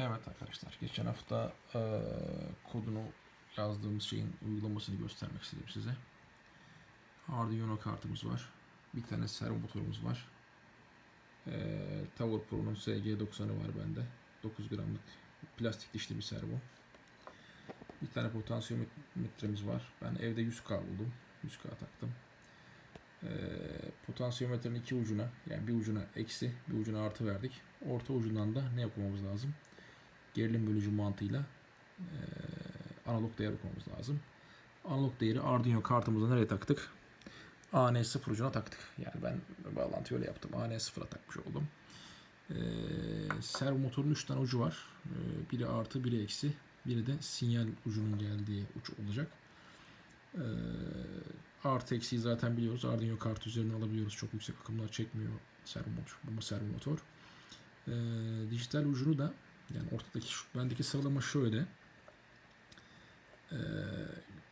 Evet arkadaşlar, geçen hafta eee, kodunu yazdığımız şeyin uygulamasını göstermek istedim size. Arduino kartımız var. Bir tane servo motorumuz var. Eee Tower Pro'nun SG90'ı var bende. 9 gramlık plastik dişli bir servo. Bir tane potansiyometremiz var. Ben evde 100K buldum. 100K taktım. Eee potansiyometrenin iki ucuna yani bir ucuna eksi bir ucuna artı verdik. Orta ucundan da ne yapmamız lazım? Gerilim bölücü mantığıyla eee, analog değer okumamız lazım. Analog değeri Arduino kartımıza nereye taktık? AN0 ucuna taktık. Yani ben bağlantıyı öyle yaptım. AN0'a takmış oldum. Eee servo motorun 3 tane ucu var. Eee, biri artı, biri eksi. Biri de sinyal ucunun geldiği uç olacak. Eee artı eksiği zaten biliyoruz. Arduino kart üzerine alabiliyoruz. Çok yüksek akımlar çekmiyor servo motor. Bu servo motor. Eee, dijital ucunu da yani ortadaki şu, bendeki sıralama şöyle. Eee,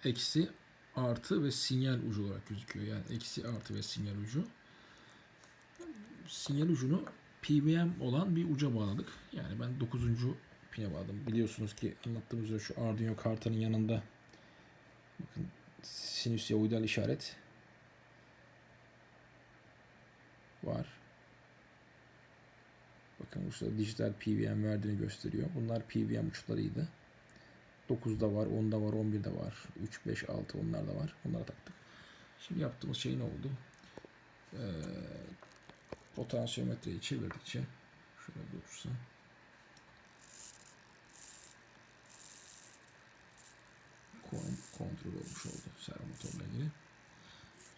eksi artı ve sinyal ucu olarak gözüküyor. Yani eksi artı ve sinyal ucu. Sinyal ucunu PWM olan bir uca bağladık. Yani ben 9. pine bağladım. Biliyorsunuz ki anlattığımız üzere şu Arduino kartının yanında bakın sinüsyoidal işaret var. Bakın burada dijital PWM verdiğini gösteriyor. Bunlar PWM uçlarıydı. 9'da var, 10'da var, 11'de var. 3, 5, 6 onlar da var. Onlara taktık. Şimdi yaptığımız şey ne oldu? Ee, potansiyometreyi çevirdikçe şöyle durursa kontrol olmuş oldu servo motorla ilgili.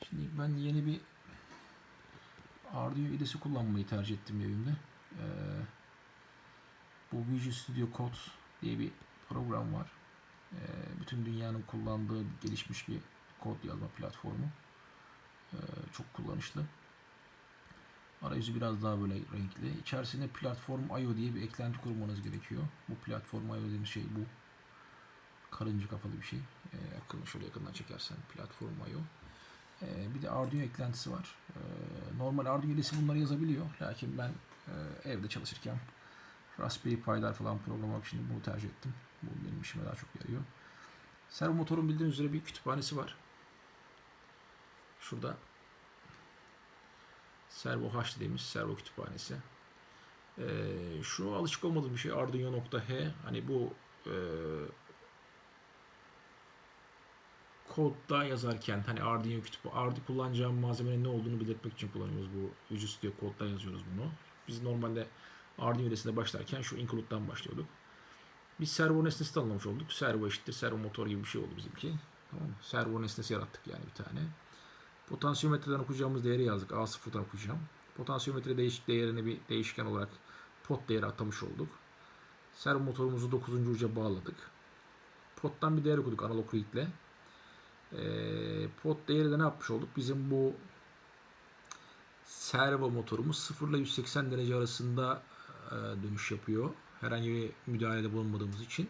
Şimdi ben yeni bir Arduino IDE'si kullanmayı tercih ettim evimde. Ee, bu Visual Studio Code diye bir program var. Ee, bütün dünyanın kullandığı gelişmiş bir kod yazma platformu. Ee, çok kullanışlı. Arayüzü biraz daha böyle renkli. İçerisine Platform IO diye bir eklenti kurmanız gerekiyor. Bu Platform IO dediğimiz şey bu. Karınca kafalı bir şey. Akıllı şöyle yakından çekersen Platform IO. Bir de Arduino eklentisi var. Normal Arduino IDE'si bunları yazabiliyor. Lakin ben e, evde çalışırken Raspberry Pi'ler falan programlamak için bunu tercih ettim. Bu benim işime daha çok yarıyor. Servo motorun bildiğiniz üzere bir kütüphanesi var. Şurada Servo H dediğimiz servo kütüphanesi. Ee, şu alışık olmadığım bir şey Arduino.h hani bu e, kodda yazarken hani Arduino kütüphanesi Arduino kullanacağım malzemenin ne olduğunu belirtmek için kullanıyoruz bu Visual Studio kodda yazıyoruz bunu. Biz normalde Arduino üresine başlarken şu include'dan başlıyorduk. Biz servo nesnesi tanımlamış olduk. Servo eşittir servo motor gibi bir şey oldu bizimki. Tamam? Servo nesnesi yarattık yani bir tane. Potansiyometreden okuyacağımız değeri yazdık. A0'dan okuyacağım. Potansiyometre değiş değerini bir değişken olarak pot değeri atamış olduk. Servo motorumuzu 9. uca bağladık. Pottan bir değer okuduk analog read Ee, pot değeri de ne yapmış olduk? Bizim bu servo motorumuz 0 ile 180 derece arasında e, dönüş yapıyor. Herhangi bir müdahalede bulunmadığımız için.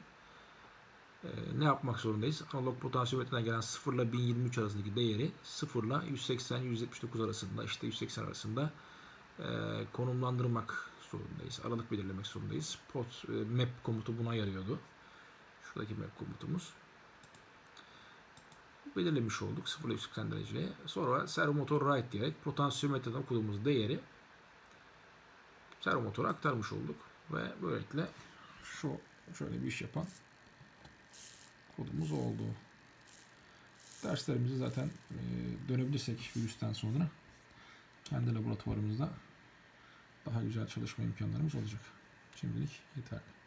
E, ne yapmak zorundayız? Analog potansiyometreden gelen 0 ile 1023 arasındaki değeri 0 ile 180-179 arasında işte 180 arasında e, konumlandırmak zorundayız. Aralık belirlemek zorundayız. Pot, e, map komutu buna yarıyordu. Şuradaki map komutumuz belirlemiş olduk 0 ile 180 dereceye. Sonra servo motor right diyerek potansiyometreden okuduğumuz değeri servo motora aktarmış olduk. Ve böylelikle şu şöyle bir iş yapan kodumuz oldu. Derslerimizi zaten e, dönebilirsek virüsten sonra kendi laboratuvarımızda daha güzel çalışma imkanlarımız olacak. Şimdilik yeterli.